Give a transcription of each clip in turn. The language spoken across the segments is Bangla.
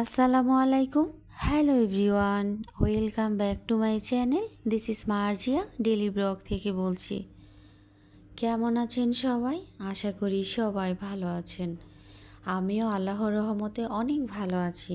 আসসালামু আলাইকুম। Hello everyone welcome back to my channel this is Marzia daily blog থেকে বলছি। কেমন আছেন সবাই? আশা করি সবাই ভালো আছেন। আমিও আল্লাহর রহমতে অনেক ভালো আছি।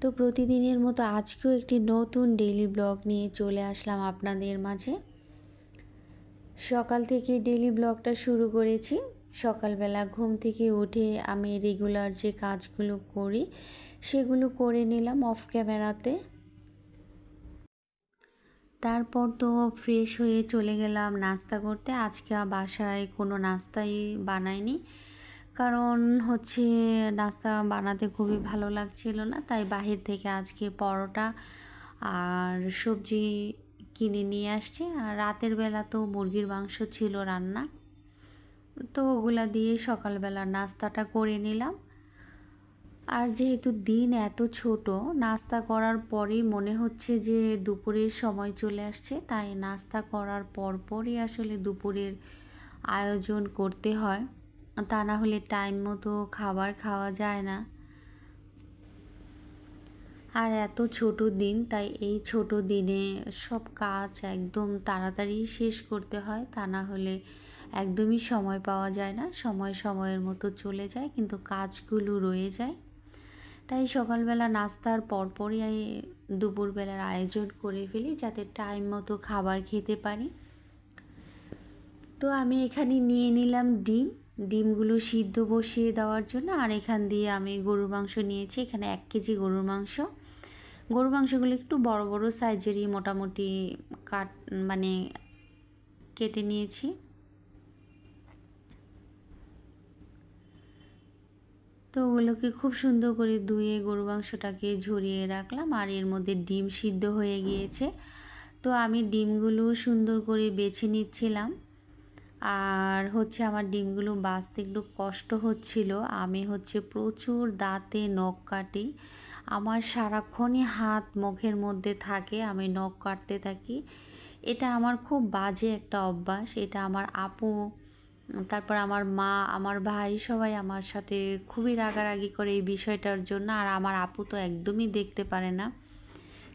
তো প্রতিদিনের মতো আজকেও একটি নতুন ডেলি ব্লগ নিয়ে চলে আসলাম আপনাদের মাঝে। সকাল থেকে ডেলি ব্লগটা শুরু করেছি। সকালবেলা ঘুম থেকে উঠে আমি রেগুলার যে কাজগুলো করি, সেগুলো করে নিলাম অফ ক্যামেরাতে তারপর তো ফ্রেশ হয়ে চলে গেলাম নাস্তা করতে। আজকে বাসায় কোনো নাস্তাই বানাইনি। কারণ হচ্ছে নাস্তা বানাতে খুবই ভালো লাগছিল না, তাই বাহির থেকে আজকে পরোটা আর সবজি কিনে নিয়ে আসছি। আর রাতের বেলা তো মুরগির মাংস ছিল রান্না। তো ওগুলা দিয়ে সকালবেলা নাস্তাটা করে নিলাম। আর যেহেতু দিন এত ছোট, নাস্তা করার পরেই মনে হচ্ছে যে দুপুরের সময় চলে আসছে, তাই নাস্তা করার পরপরই আসলে দুপুরের আয়োজন করতে হয়। তা না হলে টাইম মতো খাবার খাওয়া যায় না। আর এত ছোট দিন, তাই এই ছোট দিনে সব কাজ একদম তাড়াতাড়ি শেষ করতে হয়। তা না হলে একদমই সময় পাওয়া যায় না, সময় সময়ের মতো চলে যায়, কিন্তু কাজগুলো রয়ে যায়। তাই সকালবেলা নাস্তার পরপরই দুপুরবেলার আয়োজন করে ফেলি, যাতে টাইম মতো খাবার খেতে পারি। তো আমি এখানে নিয়ে নিলাম ডিম। ডিমগুলো সিদ্ধ বসিয়ে দেওয়ার জন্য, আর এখান দিয়ে আমি গরুর মাংস নিয়েছি। এখানে এক কেজি গরুর মাংস। গরুর মাংসগুলো একটু বড় বড় সাইজেরই মোটামুটি কাট মানে কেটে নিয়েছি। তো ওগুলোকে খুব সুন্দর করে ধুয়ে গরু মাংসটাকে ঝরিয়ে রাখলাম আর এর মধ্যে ডিম সিদ্ধ হয়ে গিয়েছে। তো আমি ডিমগুলো সুন্দর করে বেছে নিচ্ছিলাম। আর হচ্ছে আমার ডিমগুলো বাঁচতে একটু কষ্ট হচ্ছিল। আমি হচ্ছে প্রচুর দাঁতে নখ কাটি। আমার সারাক্ষণই হাত মুখের মধ্যে থাকে, আমি নখ কাটতে থাকি। এটা আমার খুব বাজে একটা অভ্যাস। এটা আমার আপু তারপর আমার মা, আমার ভাই সবাই আমার সাথে খুবই রাগারাগি করে এই বিষয়টার জন্য, আর আমার আপু তো একদমই দেখতে পারে না।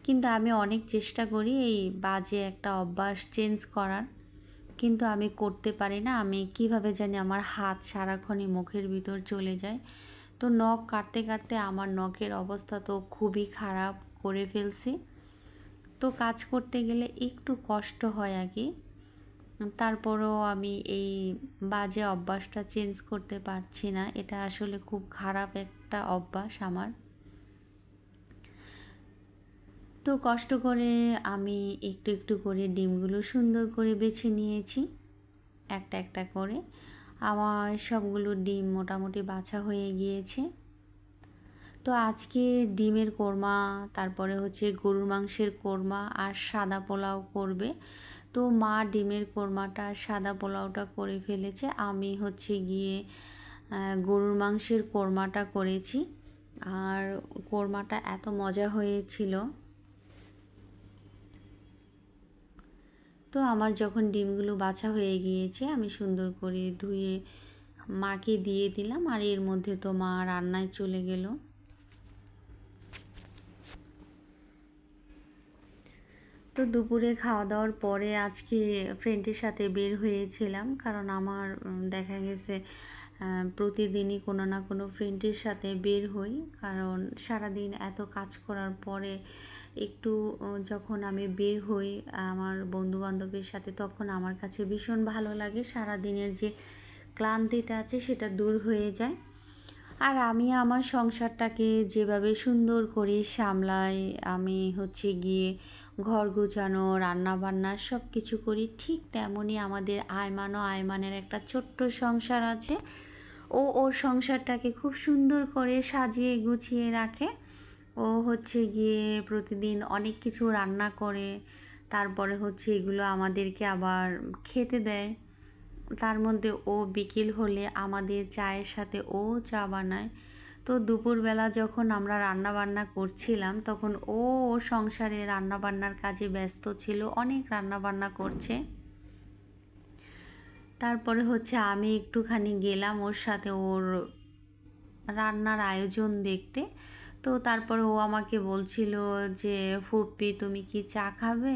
কিন্তু আমি অনেক চেষ্টা করি এই বাজে একটা অভ্যাস চেঞ্জ করার। কিন্তু আমি করতে পারি না, আমি কীভাবে জানি আমার হাত সারাক্ষণই মুখের ভিতর চলে যায়। তো নখ কাটতে কাটতে আমার নখের অবস্থা তো খুবই খারাপ করে ফেলছি। তো কাজ করতে গেলে একটু কষ্ট হয় আগে তারপরেও আমি এই বাজে অভ্যাসটা চেঞ্জ করতে পারছি না। এটা আসলে খুব খারাপ একটা অভ্যাস আমার। তো কষ্ট করে আমি একটু একটু করে ডিমগুলো সুন্দর করে বেছে নিয়েছি, একটা একটা করে। আমার সবগুলো ডিম মোটামুটি বাছা হয়ে গিয়েছে। তো আজকে ডিমের কোরমা, তারপরে হচ্ছে গরুর মাংসের কোরমা আর সাদা পোলাও করবে। তো মা ডিমের কোরমাটা, সাদা পোলাওটা করে ফেলেছে। আমি হচ্ছে গিয়ে গরুর মাংসের কোরমাটা করেছি। আর কোরমাটা এত মজা হয়েছিল। তো আমার যখন ডিমগুলো বাছা হয়ে গিয়েছে, আমি সুন্দর করে ধুয়ে মাকে দিয়ে দিলাম। আর এর মধ্যে তো মা রান্নায় চলে গেল। তো দুপুরে খাওয়া দাওয়ার পরে আজকে ফ্রেন্ডের সাথে বের হয়েছিলাম। কারণ আমার দেখা গেছে প্রতিদিনই কোনো না কোনো ফ্রেন্ডের সাথে বের হই। কারণ সারাদিন এত কাজ করার পরে একটু যখন আমি বের হই, আমার বন্ধু বান্ধবের সাথে, তখন আমার কাছে ভীষণ ভালো লাগে। সারাদিনের যে ক্লান্তিটা আছে, সেটা দূর হয়ে যায়। আর আমি আমার সংসারটাকে যেভাবে সুন্দর করে সামলাই, আমি হচ্ছে গিয়ে ঘর গোছানো, রান্নাবান্না সব কিছু করি, ঠিক তেমনই আমাদের আয়মান ও আয়মানের একটা ছোট্ট সংসার আছে। ও ওর সংসারটাকে খুব সুন্দর করে সাজিয়ে গুছিয়ে রাখে। ও হচ্ছে গিয়ে প্রতিদিন অনেক কিছু রান্না করে, তারপরে হচ্ছে এগুলো আমাদেরকে আবার খেতে দেয়। তার মধ্যে ও বিকেল হলে আমাদের চায়ের সাথে ও চা বানায়। তো দুপুরবেলা যখন আমরা রান্না বান্না করছিলাম, তখন ও ও সংসারে রান্না বান্নার কাজে ব্যস্ত ছিল, অনেক রান্না বান্না করছে। তারপরে হচ্ছে আমি একটুখানি গেলাম ওর সাথে ওর রান্নার আয়োজন দেখতে। তো তারপরে ও আমাকে বলছিল যে, ফুপ্পি, তুমি কি চা খাবে?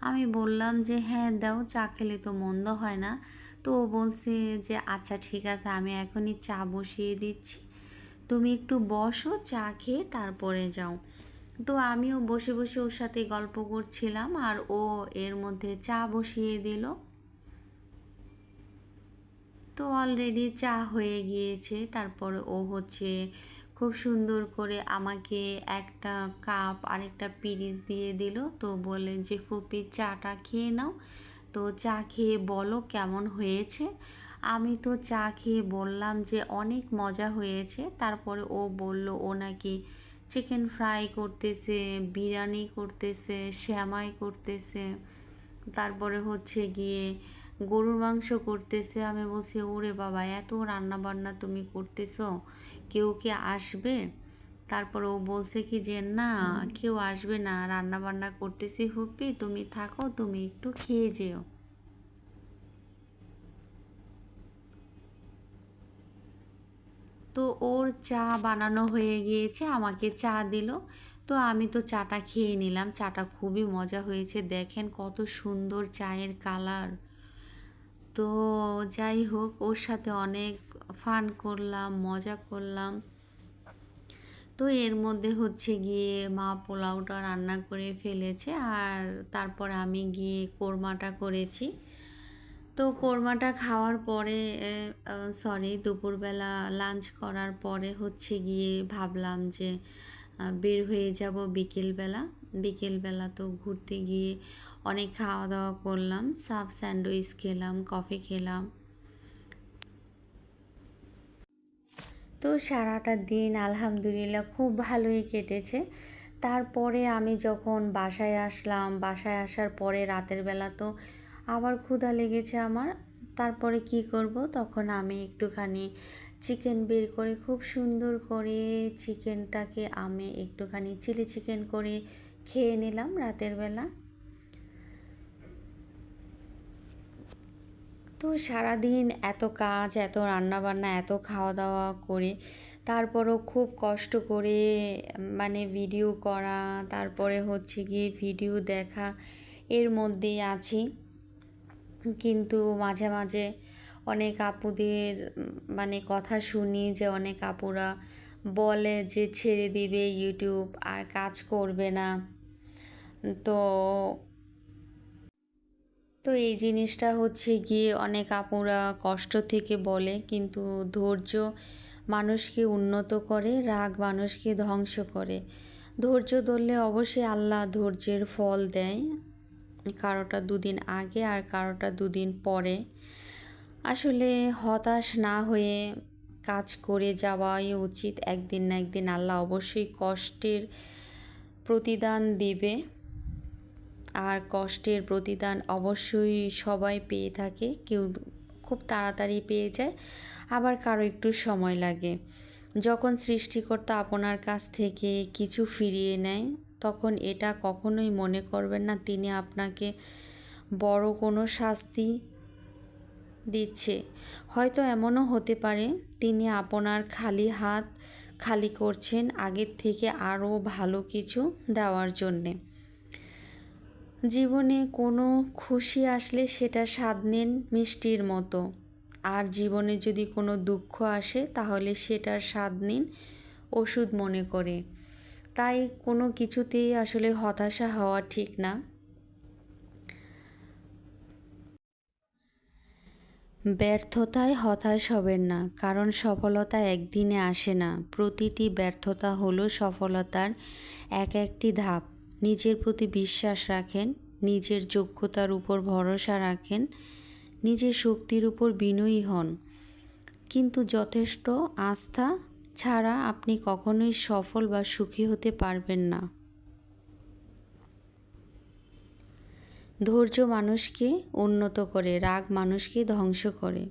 আমি বললাম যে হ্যাঁ দাও, চা খেলে তো মন্দ হয় না। তো ও বলছে যে আচ্ছা ঠিক আছে, আমি এখনই চা বসিয়ে দিচ্ছি। তুমি একটু বসো, চা খেয়ে তারপরে যাও। তো আমিও বসে বসে ওর সাথে গল্প করছিলাম আর ও এর মধ্যে চা বসিয়ে দিল। তো অলরেডি চা হয়ে গিয়েছে। তারপর ও হচ্ছে খুব সুন্দর করে আমাকে একটা কাপ আরেকটা পিরিচ দিয়ে দিল। তো বলে যে, ফুপি, চাটা খেয়ে নাও। তো চা খেয়ে বলো কেমন হয়েছে। আমি তো চা খেয়ে বললাম যে অনেক মজা হয়েছে। তারপরে ও বলল ও নাকি চিকেন ফ্রাই করতেছে বিরিয়ানি করতেছে শ্যামাই করতেছে। তারপরে হচ্ছে গিয়ে গরুর মাংস করতেছে। আমি বলছি ওরে বাবা এত রান্না বান্না তুমি করতেছো কেউ কি আসবে? তারপর ও বলছে কি যে না কেউ আসবে না রান্না বান্না করতেছি হুপি তুমি থাকো তুমি একটু খেয়ে যেও। তো ওর চা বানানো হয়ে গিয়েছে, আমাকে চা দিল। তো আমি তো চাটা খেয়ে নিলাম, চাটা খুবই মজা হয়েছে। দেখেন কত সুন্দর চায়ের কালার। তো যাই হোক, ওর সাথে অনেক ফান করলাম, মজা করলাম। তো এর মধ্যে হচ্ছে গিয়ে মা পোলাওটা রান্না করে ফেলেছে, আর তারপর আমি গিয়ে কোরমাটা করেছি। তো কোরমাটা খাওয়ার পরে সরি দুপুরবেলা লাঞ্চ করার পরে হচ্ছে গিয়ে ভাবলাম যে বের হয়ে যাব বিকেলবেলা। বিকেলবেলা তো ঘুরতে গিয়ে অনেক খাওয়া দাওয়া করলাম সাব স্যান্ডউইচ খেলাম, কফি খেলাম। তো সারাটা দিন আলহামদুলিল্লাহ খুব ভালোই কেটেছে। তারপরে আমি যখন বাসায় আসলাম, বাসায় আসার পরে রাতের বেলা তো আবার ক্ষুধা লেগেছে আমার। তারপরে কি করব? তখন আমি একটুখানি চিকেন বের করে, খুব সুন্দর করে চিকেনটাকে আমি একটুখানি চিলি চিকেন করে খেয়ে নিলাম রাতের বেলা। তো সারাদিন এত কাজ, এত রান্নাবান্না, এত খাওয়া দাওয়া করে, তারপরও খুব কষ্ট করে মানে ভিডিও করা, তারপরে হচ্ছে গিয়ে ভিডিও দেখা, এর মধ্যেই আছি। কিন্তু মাঝে মাঝে অনেক আপুদের মানে কথা শুনি যে অনেক আপুরা বলে যে ছেড়ে দিবে ইউটিউব আর কাজ করবে না। তো তো এই জিনিসটা হচ্ছে গিয়ে অনেক আপুরা কষ্ট থেকে বলে কিন্তু ধৈর্য মানুষকে উন্নত করে, রাগ মানুষকে ধ্বংস করে। ধৈর্য ধরলে অবশ্যই আল্লাহ ধৈর্যের ফল দেয়। কারোটা দুদিন আগে আর কারোটা দুদিন পরে। আসলে হতাশ না হয়ে কাজ করে যাওয়াই উচিত। একদিন না একদিন আল্লাহ অবশ্যই কষ্টের প্রতিদান দেবে। আর কষ্টের প্রতিদান অবশ্যই সবাই পেয়ে থাকে। কেউ খুব তাড়াতাড়ি পেয়ে যায়, আবার কারও একটু সময় লাগে। যখন সৃষ্টিকর্তা আপনার কাছ থেকে কিছু ফিরিয়ে নেয় তখন এটা কখনোই মনে করবেন না। তিনি আপনাকে বড় কোনো শাস্তি দিচ্ছে। হয়তো এমনও হতে পারে, তিনি আপনার খালি হাত খালি করছেন আগের থেকে আরও ভালো কিছু দেওয়ার জন্যে। জীবনে কোনো খুশি আসলে সেটা স্বাদ নেন মিষ্টির মতো। আর জীবনে যদি কোনো দুঃখ আসে, তাহলে সেটার স্বাদ নিন, ওষুধ মনে করে। তাই কোনো কিছুতেই আসলে হতাশা হওয়া ঠিক না। ব্যর্থতায় হতাশ হবেন না, কারণ সফলতা একদিনে আসে না। প্রতিটি ব্যর্থতা হলো সফলতার এক একটি ধাপ। নিজের প্রতি বিশ্বাস রাখেন, নিজের যোগ্যতার উপর ভরসা রাখেন, নিজের শক্তির উপর বিনয়ী হন। কিন্তু যথেষ্ট আস্থা ছাড়া আপনি কখনোই সফল বা সুখী হতে পারবেন না। ধৈর্য মানুষকে উন্নত করে, রাগ মানুষকে ধ্বংস করে।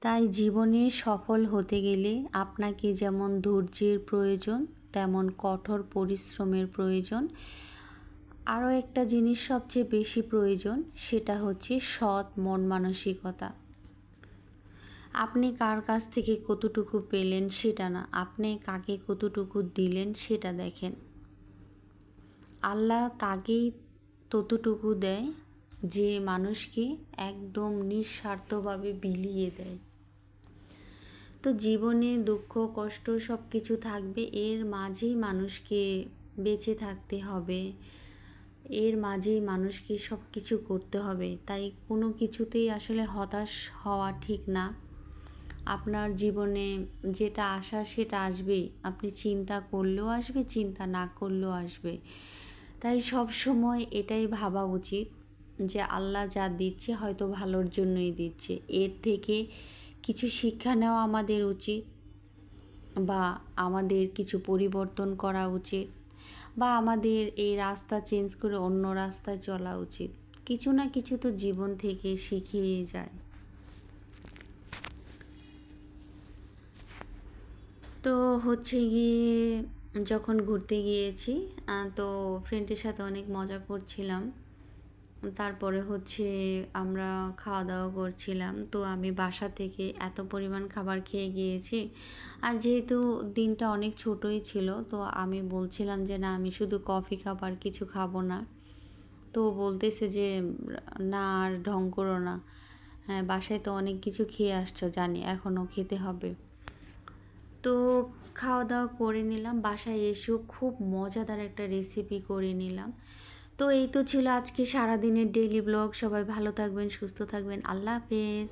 তাই জীবনে সফল হতে গেলে আপনাকে যেমন ধৈর্যের প্রয়োজন, তেমন কঠোর পরিশ্রমের প্রয়োজন। আরও একটা জিনিস সবচেয়ে বেশি প্রয়োজন, সেটা হচ্ছে সৎ মন মানসিকতা। আপনি কার কাছ থেকে কতটুকু পেলেন সেটা না, আপনি কাকে কতটুকু দিলেন সেটা দেখেন। আল্লাহ তাকেই ততটুকু দেয় যে মানুষকে একদম নিঃস্বার্থভাবে বিলিয়ে দেয়। তো জীবনে দুঃখ, কষ্ট সব কিছু থাকবে, এর মাঝেই মানুষকে বেঁচে থাকতে হবে, এর মাঝেই মানুষকে সব কিছু করতে হবে। তাই কোনো কিছুতেই আসলে হতাশ হওয়া ঠিক না। আপনার জীবনে যেটা আসার সেটা আসবেই। আপনি চিন্তা করলেও আসবে, চিন্তা না করলেও আসবে। তাই সব সময় এটাই ভাবা উচিত যে আল্লাহ যা দিচ্ছে হয়তো ভালোর জন্যই দিচ্ছে। এর থেকে কিছু শিক্ষা নেওয়া আমাদের উচিত বা আমাদের কিছু পরিবর্তন করা উচিত বা আমাদের এই রাস্তা চেঞ্জ করে অন্য রাস্তায় চলা উচিত। কিছু না কিছু তো জীবন থেকে শিখিয়ে যায়। তো হচ্ছে গিয়ে যখন ঘুরতে গিয়েছি তো ফ্রেন্ডের সাথে অনেক মজা করছিলাম। তারপরে হচ্ছে আমরা খাওয়া দাওয়া করছিলাম। তো আমি বাসা থেকে এত পরিমাণ খাবার খেয়ে গিয়েছি। আর যেহেতু দিনটা অনেক ছোটই ছিল, তো আমি বলছিলাম যে, না, আমি শুধু কফি খাব আর কিছু খাব না। তো বলতেছে যে, না, আর ঢং করো না। হ্যাঁ বাসায় তো অনেক কিছু খেয়ে আসছো, জানি এখনও খেতে হবে। তো খাওয়া দাওয়া করে নিলাম, বাসায় এসেও খুব মজাদার একটা রেসিপি করে নিলাম। তো এই তো ছিল আজকে সারাদিনের ডেইলি ব্লগ সবাই ভালো থাকবেন, সুস্থ থাকবেন, আল্লাহ হাফেজ।